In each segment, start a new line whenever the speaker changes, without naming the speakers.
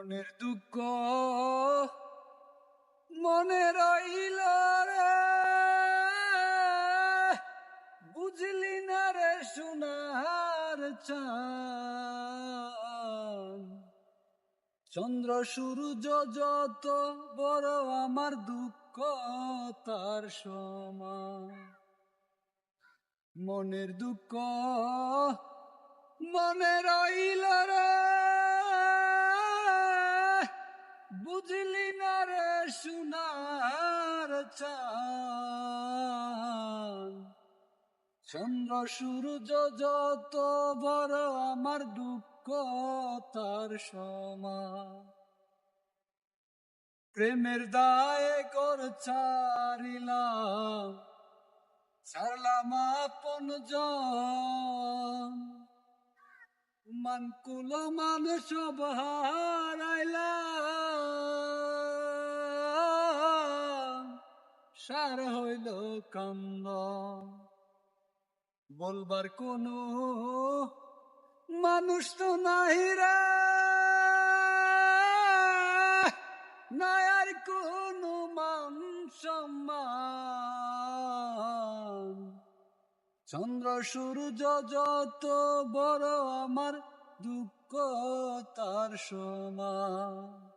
মনের দুঃখ মনে রইল রে। বুঝলি না রে সোনার চান চন্দ্র, সূর্য যত বড় আমার দুঃখ, তার সমান। মনের দুঃখ মনে রইল রে বুঝলি না রে সোনার চান চন্দ্র, সূর্য যত বড় আমার দুঃখ, তার সমান। প্রেমের দায়ে কর ছাড়িলাম, ছাড়লাম আপন জন। মানকুল মানুষ হারাইলাম সার হইল কান্দ বলবার কোনো মানুষ তো নাই রে। নাই আর কোনো মান সম্মান। চন্দ্র, সূর্য যত বড় আমার দুঃখ তার সমান।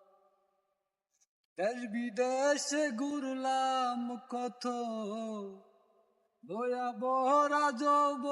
দেশ বিদেশে ঘুরলাম কত? ভয়াবহ রাজব